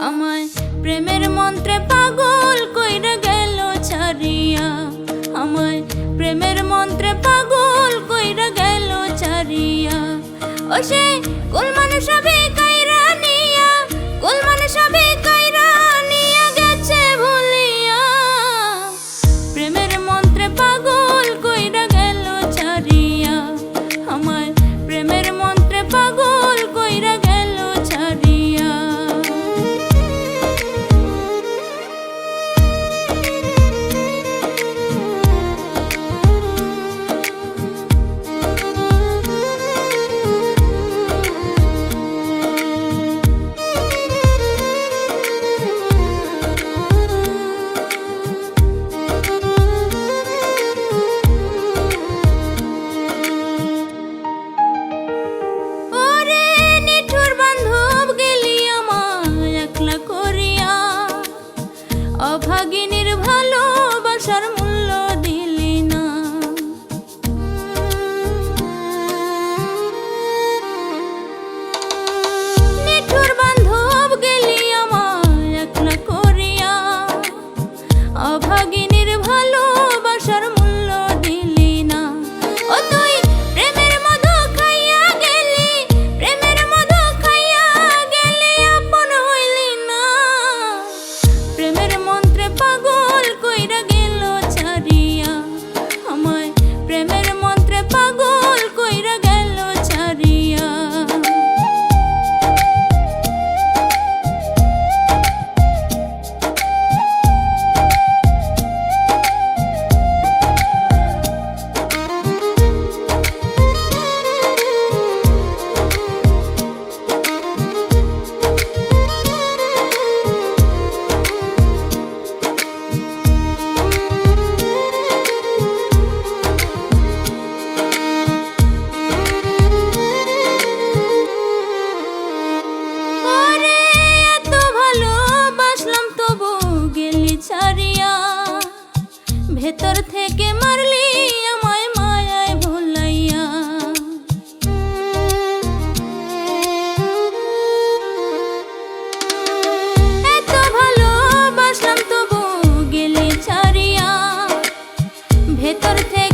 আমায় প্রেমের মন্ত্রে পাগল কইরা গেল ছাড়িয়া। আমায় প্রেমের মন্ত্রে পাগল কইরা গেল ছাড়িয়া। ও সে কোন মানুষ অভাগিনীর ভালোবাসার মূল্য দিলি না। নিঠুর বান্ধব গেলি আমার একলা করিয়া। অভাগী ভেতর থেকে মারলি আমায় মায়ায় ভুলাইয়া। এত ভালোবাসলাম তবু গেলে ছাড়িয়া। ভেতর থেকে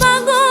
পাগল।